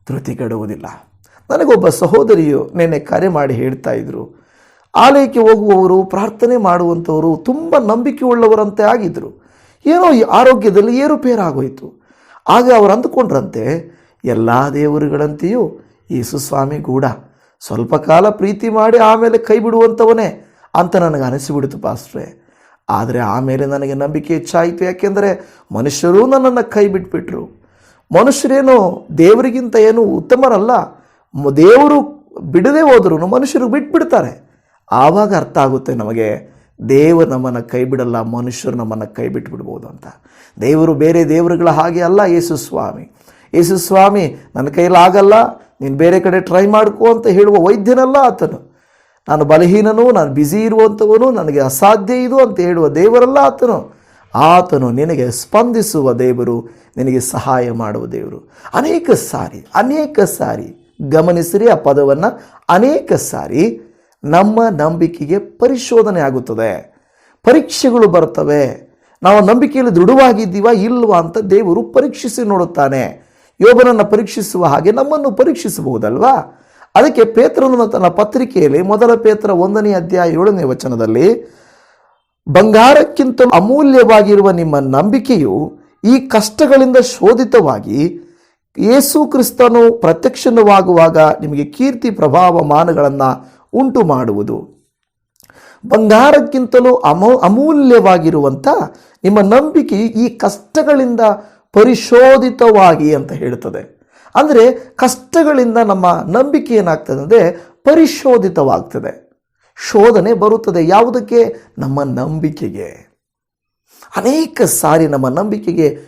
ಧೃತಿಗೆಡುವುದಿಲ್ಲ. ನನಗೊಬ್ಬ ಸಹೋದರಿಯು ನಿನ್ನೆ ಕರೆ ಮಾಡಿ ಹೇಳ್ತಾ ಇದ್ದರು ಆಲಯಕ್ಕೆ ಹೋಗುವವರು, ಪ್ರಾರ್ಥನೆ ಮಾಡುವಂಥವರು ತುಂಬ ನಂಬಿಕೆ ಉಳ್ಳವರಂತೆ ಆಗಿದ್ದರು ಏನೋ ಈ ಆರೋಗ್ಯದಲ್ಲಿ ಏರುಪೇರಾಗೋಯಿತು. ಆಗ ಅವರು ಅಂದುಕೊಂಡ್ರಂತೆ, ಎಲ್ಲ ದೇವರುಗಳಂತೆಯೂ ಯೇಸು ಸ್ವಾಮಿ ಕೂಡ ಸ್ವಲ್ಪ ಕಾಲ ಪ್ರೀತಿ ಮಾಡಿ ಆಮೇಲೆ ಕೈ ಬಿಡುವಂಥವನೇ ಅಂತ ನನಗೆ ಅನಿಸಿಬಿಡ್ತು ಪಾಸ್ಟ್ರೆ. ಆದರೆ ಆಮೇಲೆ ನನಗೆ ನಂಬಿಕೆ ಹೆಚ್ಚಾಯಿತು. ಯಾಕೆಂದರೆ ಮನುಷ್ಯರು ನನ್ನನ್ನು ಕೈ ಬಿಟ್ಬಿಟ್ರು. ಮನುಷ್ಯರೇನು ದೇವರಿಗಿಂತ ಏನು ಉತ್ತಮರಲ್ಲ. ದೇವರು ಬಿಡದೆ ಹೋದ್ರು ಮನುಷ್ಯರು ಬಿಟ್ಬಿಡ್ತಾರೆ. ಆವಾಗ ಅರ್ಥ ಆಗುತ್ತೆ ನಮಗೆ, ದೇವರು ನಮ್ಮನ್ನು ಕೈ ಬಿಡಲ್ಲ, ಮನುಷ್ಯರು ನಮ್ಮನ್ನು ಕೈ ಬಿಟ್ಬಿಡ್ಬೋದು ಅಂತ. ದೇವರು ಬೇರೆ ದೇವರುಗಳ ಹಾಗೆ ಅಲ್ಲ, ಯೇಸು ಸ್ವಾಮಿ. ಯೇಸು ಸ್ವಾಮಿ, ನನ್ನ ಕೈಯಲ್ಲಿ ಆಗಲ್ಲ ನೀನು ಬೇರೆ ಕಡೆ ಟ್ರೈ ಮಾಡ್ಕೋ ಅಂತ ಹೇಳುವ ವೈದ್ಯನಲ್ಲ ಆತನು. ನಾನು ಬಲಹೀನನು, ನಾನು ಬ್ಯುಸಿ ಇರುವಂಥವನು, ನನಗೆ ಅಸಾಧ್ಯ ಇದು ಅಂತ ಹೇಳುವ ದೇವರಲ್ಲ ಆತನು. ಆತನು ನಿನಗೆ ಸ್ಪಂದಿಸುವ ದೇವರು, ನಿನಗೆ ಸಹಾಯ ಮಾಡುವ ದೇವರು. ಅನೇಕ ಸಾರಿ ಅನೇಕ ಸಾರಿ ಗಮನಿಸಿರಿ ಆ ಪದವನ್ನು. ಅನೇಕ ಸಾರಿ ನಮ್ಮ ನಂಬಿಕೆಗೆ ಪರಿಶೋಧನೆ ಆಗುತ್ತದೆ. ಪರೀಕ್ಷೆಗಳು ಬರ್ತವೆ. ನಾವು ನಂಬಿಕೆಯಲ್ಲಿ ದೃಢವಾಗಿದ್ದೀವಾ ಇಲ್ವಾ ಅಂತ ದೇವರು ಪರೀಕ್ಷಿಸಿ ನೋಡುತ್ತಾನೆ. ಯೋಗನನ್ನು ಪರೀಕ್ಷಿಸುವ ಹಾಗೆ ನಮ್ಮನ್ನು ಪರೀಕ್ಷಿಸಬಹುದಲ್ವಾ? ಅದಕ್ಕೆ ಪೇತ್ರನು ತನ್ನ ಪತ್ರಿಕೆಯಲ್ಲಿ ಮೊದಲ ಪೇತ್ರ ಒಂದನೇ ಅಧ್ಯಾಯ ಏಳನೇ ವಚನದಲ್ಲಿ, ಬಂಗಾರಕ್ಕಿಂತ ಅಮೂಲ್ಯವಾಗಿರುವ ನಿಮ್ಮ ನಂಬಿಕೆಯು ಈ ಕಷ್ಟಗಳಿಂದ ಶೋಧಿತವಾಗಿ ಯೇಸು ಕ್ರಿಸ್ತನು ಪ್ರತ್ಯಕ್ಷವಾಗುವಾಗ ನಿಮಗೆ ಕೀರ್ತಿ ಪ್ರಭಾವ ಮಾನಗಳನ್ನು ಉಂಟು ಮಾಡುವುದು. ಬಂಗಾರಕ್ಕಿಂತಲೂ ಅಮೋ, ಅಮೂಲ್ಯವಾಗಿರುವಂಥ ನಿಮ್ಮ ನಂಬಿಕೆ ಈ ಕಷ್ಟಗಳಿಂದ ಪರಿಶೋಧಿತವಾಗಿ ಅಂತ ಹೇಳ್ತದೆ ಅಂದರೆ ಕಷ್ಟಗಳಿಂದ ನಮ್ಮ ನಂಬಿಕೆ ಏನಾಗ್ತದೆ ಅಂದರೆ ಪರಿಶೋಧಿತವಾಗ್ತದೆ. ಶೋಧನೆ ಬರುತ್ತದೆ. ಯಾವುದಕ್ಕೆ? ನಮ್ಮ ನಂಬಿಕೆಗೆ. ಅನೇಕ ಸಾರಿ ನಮ್ಮ ನಂಬಿಕೆಗೆ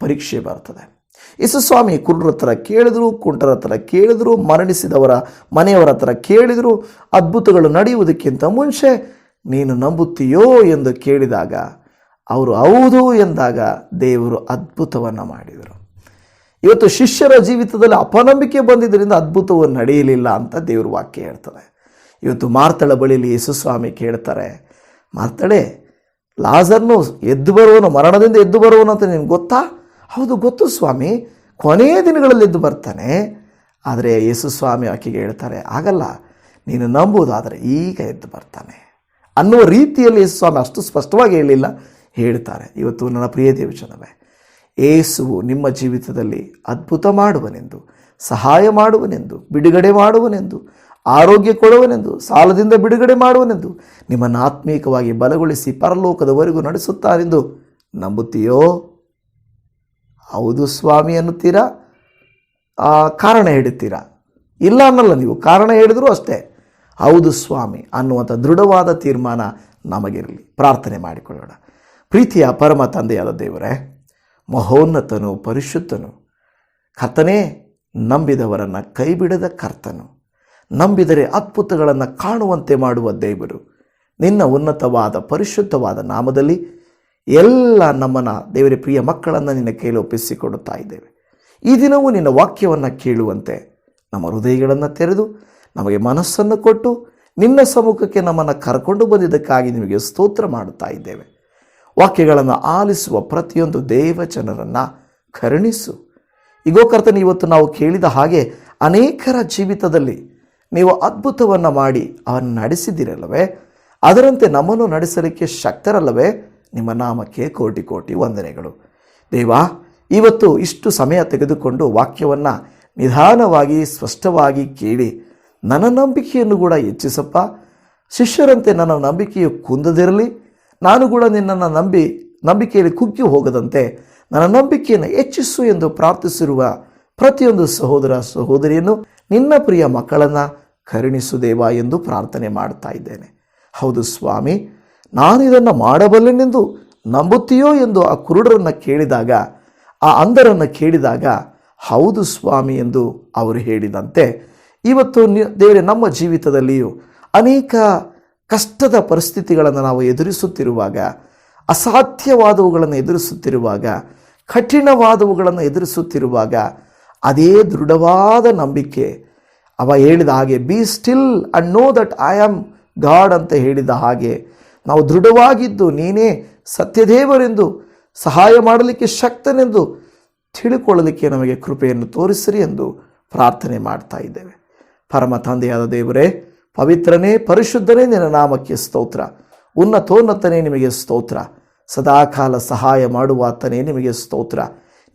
ಪರೀಕ್ಷೆ ಬರ್ತದೆ. ಯೇಸುಸ್ವಾಮಿ ಕುರುಡ್ರ ಹತ್ರ ಕೇಳಿದ್ರು, ಕುಂಟರ ಹತ್ರ ಕೇಳಿದ್ರು, ಮರಣಿಸಿದವರ ಮನೆಯವರ ಹತ್ರ ಕೇಳಿದರು, ಅದ್ಭುತಗಳು ನಡೆಯುವುದಕ್ಕಿಂತ ಮುಂಚೆ ನೀನು ನಂಬುತ್ತೀಯೋ ಎಂದು ಕೇಳಿದಾಗ, ಅವರು ಹೌದು ಎಂದಾಗ ದೇವರು ಅದ್ಭುತವನ್ನು ಮಾಡಿದರು. ಇವತ್ತು ಶಿಷ್ಯರ ಜೀವಿತದಲ್ಲಿ ಅಪನಂಬಿಕೆ ಬಂದಿದ್ದರಿಂದ ಅದ್ಭುತವು ನಡೆಯಲಿಲ್ಲ ಅಂತ ದೇವರು ವಾಕ್ಯ ಹೇಳ್ತಾರೆ ಇವತ್ತು ಮಾರ್ತಳ ಬಳಿಯಲ್ಲಿ ಯೇಸುಸ್ವಾಮಿ ಕೇಳ್ತಾರೆ ಮಾರ್ತಳೆ ಲಾಜರ್ನು ಎದ್ದು ಬರುವನು, ಮರಣದಿಂದ ಎದ್ದು ಬರುವನು ಅಂತ ನಿನಗೆ ಗೊತ್ತಾ? ಹೌದು, ಗೊತ್ತು ಸ್ವಾಮಿ, ಕೊನೆಯ ದಿನಗಳಲ್ಲಿ ಎದ್ದು ಬರ್ತಾನೆ. ಆದರೆ ಯೇಸು ಸ್ವಾಮಿ ಆಕೆಗೆ ಹೇಳ್ತಾರೆ ಆಗಲ್ಲ ನೀನು ನಂಬುವುದಾದರೆ ಈಗ ಎದ್ದು ಬರ್ತಾನೆ. ಅನ್ನುವ ರೀತಿಯಲ್ಲಿ ಯೇಸು ಸ್ವಾಮಿ ಅಷ್ಟು ಸ್ಪಷ್ಟವಾಗಿ ಹೇಳಿಲ್ಲ, ಹೇಳ್ತಾರೆ. ಇವತ್ತು ನನ್ನ ಪ್ರಿಯ ದೇವಜನವೇ ಏಸುವು ನಿಮ್ಮ ಜೀವಿತದಲ್ಲಿ ಅದ್ಭುತ ಮಾಡುವನೆಂದು, ಸಹಾಯ ಮಾಡುವನೆಂದು, ಬಿಡುಗಡೆ ಮಾಡುವನೆಂದು, ಆರೋಗ್ಯ ಕೊಡುವನೆಂದು, ಸಾಲದಿಂದ ಬಿಡುಗಡೆ ಮಾಡುವನೆಂದು ನಿಮ್ಮನ್ನು ಆತ್ಮೀಕವಾಗಿ ಬಲಗೊಳಿಸಿ ಪರಲೋಕದವರೆಗೂ ನಡೆಸುತ್ತಾರೆಂದು ನಂಬುತ್ತೀಯೋ? ಹೌದು ಸ್ವಾಮಿ ಅನ್ನುತ್ತೀರಾ? ಕಾರಣ ಹೇಳುತ್ತೀರಾ ಇಲ್ಲ ಅನ್ನಲ್ಲ ನೀವು, ಕಾರಣ ಹೇಳಿದರೂ ಅಷ್ಟೇ. ಹೌದು ಸ್ವಾಮಿ, ಅನ್ನುವಂಥ ದೃಢವಾದ ತೀರ್ಮಾನ ನಮಗಿರಲಿ. ಪ್ರಾರ್ಥನೆ ಮಾಡಿಕೊಳ್ಳೋಣ. ಪ್ರೀತಿಯ ಪರಮ ತಂದೆಯಾದ ದೇವರೇ ಮಹೋನ್ನತನು, ಪರಿಶುದ್ಧನು. ಕರ್ತನೇ, ನಂಬಿದವರನ್ನು ಕೈಬಿಡದ ಕರ್ತನು. ನಂಬಿದರೆ ಅದ್ಭುತಗಳನ್ನು ಕಾಣುವಂತೆ ಮಾಡುವ ದೇವರು. ನಿನ್ನ ಉನ್ನತವಾದ, ಪರಿಶುದ್ಧವಾದ ನಾಮದಲ್ಲಿ ಎಲ್ಲ ನಮ್ಮನ ದೇವರ, ಪ್ರಿಯ ಮಕ್ಕಳನ್ನು ನಿನ್ನ ಕೈಲಿ ಒಪ್ಪಿಸಿಕೊಡುತ್ತಾ ಇದ್ದೇವೆ. ಈ ದಿನವೂ ನಿನ್ನ ವಾಕ್ಯವನ್ನು ಕೇಳುವಂತೆ ನಮ್ಮ ಹೃದಯಗಳನ್ನು ತೆರೆದು ನಮಗೆ ಮನಸ್ಸನ್ನು ಕೊಟ್ಟು ನಿನ್ನ ಸಮ್ಮುಖಕ್ಕೆ ನಮ್ಮನ್ನು ಕರ್ಕೊಂಡು ಬಂದಿದ್ದಕ್ಕಾಗಿ ನಿಮಗೆ ಸ್ತೋತ್ರ ಮಾಡುತ್ತಾ ಇದ್ದೇವೆ. ವಾಕ್ಯಗಳನ್ನು ಆಲಿಸುವ ಪ್ರತಿಯೊಂದು ದೇವ ಜನರನ್ನು ಕರುಣಿಸು. ಈಗೋ ಕರ್ತನ, ಇವತ್ತು ನಾವು ಕೇಳಿದ ಹಾಗೆ ಅನೇಕರ ಜೀವಿತದಲ್ಲಿ ನೀವು ಅದ್ಭುತವನ್ನು ಮಾಡಿ ಅವನ್ನು ನಡೆಸಿದ್ದೀರಲ್ಲವೇ ಅದರಂತೆ ನಮ್ಮನ್ನು ನಡೆಸಲಿಕ್ಕೆ ಶಕ್ತರಲ್ಲವೇ? ನಿಮ್ಮ ನಾಮಕ್ಕೆ ಕೋಟಿ ಕೋಟಿ ವಂದನೆಗಳು. ದೇವಾ, ಇವತ್ತು ಇಷ್ಟು ಸಮಯ ತೆಗೆದುಕೊಂಡು ವಾಕ್ಯವನ್ನು ನಿಧಾನವಾಗಿ, ಸ್ಪಷ್ಟವಾಗಿ ಕೇಳಿ ನನ್ನ ನಂಬಿಕೆಯನ್ನು ಕೂಡ ಹೆಚ್ಚಿಸಪ್ಪ. ಶಿಷ್ಯರಂತೆ ನನ್ನ ನಂಬಿಕೆಯು ಕುಂದದಿರಲಿ. ನಾನು ಕೂಡ ನಿನ್ನನ್ನು ನಂಬಿ ನಂಬಿಕೆಯಲ್ಲಿ ಕುಗ್ಗಿ ಹೋಗದಂತೆ ನನ್ನ ನಂಬಿಕೆಯನ್ನು ಹೆಚ್ಚಿಸು ಎಂದು ಪ್ರಾರ್ಥಿಸಿರುವ ಪ್ರತಿಯೊಂದು ಸಹೋದರ ಸಹೋದರಿಯನ್ನು ನಿನ್ನ ಪ್ರಿಯ ಮಕ್ಕಳನ್ನು ಕರುಣಿಸು ದೇವ ಎಂದು ಪ್ರಾರ್ಥನೆ ಮಾಡ್ತಾ ಇದ್ದೇನೆ. ಹೌದು ಸ್ವಾಮಿ, ನಾನು ಇದನ್ನು ಮಾಡಬಲ್ಲೆನೆಂದು ನಂಬುತ್ತೀಯೋ ಎಂದು ಆ ಕುರುಡರನ್ನು ಕೇಳಿದಾಗ, ಆ ಅಂಧರನ್ನು ಕೇಳಿದಾಗ, ಹೌದು ಸ್ವಾಮಿ ಎಂದು ಅವರು ಹೇಳಿದಂತೆ, ಇವತ್ತು ದೇವರೇ, ನಮ್ಮ ಜೀವಿತದಲ್ಲಿಯೂ ಅನೇಕ ಕಷ್ಟದ ಪರಿಸ್ಥಿತಿಗಳನ್ನು ನಾವು ಎದುರಿಸುತ್ತಿರುವಾಗ, ಅಸಾಧ್ಯವಾದವುಗಳನ್ನು ಎದುರಿಸುತ್ತಿರುವಾಗ, ಕಠಿಣವಾದವುಗಳನ್ನು ಎದುರಿಸುತ್ತಿರುವಾಗ ಅದೇ ದೃಢವಾದ ನಂಬಿಕೆ. ಅವ ಹೇಳಿದ ಹಾಗೆ be still and know that I am God ಅಂತ ಹೇಳಿದ ಹಾಗೆ, ನಾವು ದೃಢವಾಗಿದ್ದು ನೀನೇ ಸತ್ಯದೇವರೆಂದು, ಸಹಾಯ ಮಾಡಲಿಕ್ಕೆ ಶಕ್ತನೆಂದು ತಿಳಿಕೊಳ್ಳಲಿಕ್ಕೆ ನಮಗೆ ಕೃಪೆಯನ್ನು ತೋರಿಸಿರಿ ಎಂದು ಪ್ರಾರ್ಥನೆ ಮಾಡ್ತಾ ಇದ್ದೇವೆ. ಪರಮ ತಂದೆಯಾದ ದೇವರೇ ಪವಿತ್ರನೇ, ಪರಿಶುದ್ಧನೇ ನಿನ್ನ ನಾಮಕ್ಕೆ ಸ್ತೋತ್ರ. ಉನ್ನತೋನ್ನತನೇ ನಿಮಗೆ ಸ್ತೋತ್ರ. ಸದಾಕಾಲ ಸಹಾಯ ಮಾಡುವಾತನೇ ನಿಮಗೆ ಸ್ತೋತ್ರ.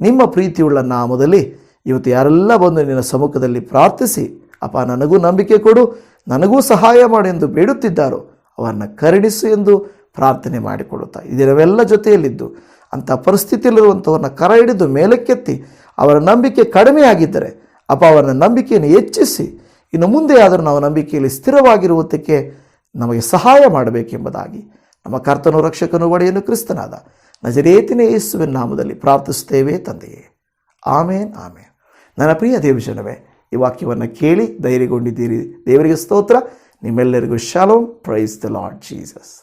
ನಿಮ್ಮ ಪ್ರೀತಿಯುಳ್ಳ ನಾಮದಲ್ಲಿ ಇವತ್ತು ಯಾರೆಲ್ಲ ಬಂದು ನಿನ್ನ ಸಮ್ಮುಖದಲ್ಲಿ ಪ್ರಾರ್ಥಿಸಿ, ಅಪ್ಪ, ನನಗೂ ನಂಬಿಕೆ ಕೊಡು, ನನಗೂ ಸಹಾಯ ಮಾಡು ಎಂದು ಬೇಡುತ್ತಿದ್ದಾರೋ, ಅವರನ್ನು ಕರುಣಿಸು ಎಂದು ಪ್ರಾರ್ಥನೆ ಮಾಡಿಕೊಳ್ಳುತ್ತಾ ಇದರವೆಲ್ಲ ಜೊತೆಯಲ್ಲಿದ್ದು, ಅಂಥ ಪರಿಸ್ಥಿತಿಯಲ್ಲಿರುವಂಥವ್ರನ್ನ ಕರ ಹಿಡಿದು ಮೇಲಕ್ಕೆತ್ತಿ, ಅವರ ನಂಬಿಕೆ ಕಡಿಮೆ ಆಗಿದ್ದರೆ ಅಪ್ಪ ಅವರ ನಂಬಿಕೆಯನ್ನು ಹೆಚ್ಚಿಸಿ ಇನ್ನು ಮುಂದೆ ಆದರೂ ನಾವು ನಂಬಿಕೆಯಲ್ಲಿ ಸ್ಥಿರವಾಗಿರುವುದಕ್ಕೆ ನಮಗೆ ಸಹಾಯ ಮಾಡಬೇಕೆಂಬುದಾಗಿ ನಮ್ಮ ಕರ್ತನು ರಕ್ಷಕನು ಒಡೆಯನು ಕ್ರಿಸ್ತನಾದ ನಜರೇತಿನ ಯೇಸುವಿನ ನಾಮದಲ್ಲಿ ಪ್ರಾರ್ಥಿಸುತ್ತೇವೆ ತಂದೆಯೇ. ಆಮೇನ್ ಆಮೇನ್. ನನ್ನ ಪ್ರಿಯ ದೇವಜನವೇ, ಈ ವಾಕ್ಯವನ್ನು ಕೇಳಿ ಧೈರ್ಯಗೊಂಡಿದ್ದೀರಿ. ದೇವರಿಗೆ ಸ್ತೋತ್ರ. ನಿಮ್ಮೆಲ್ಲರಿಗೂ shalom. Praise the Lord Jesus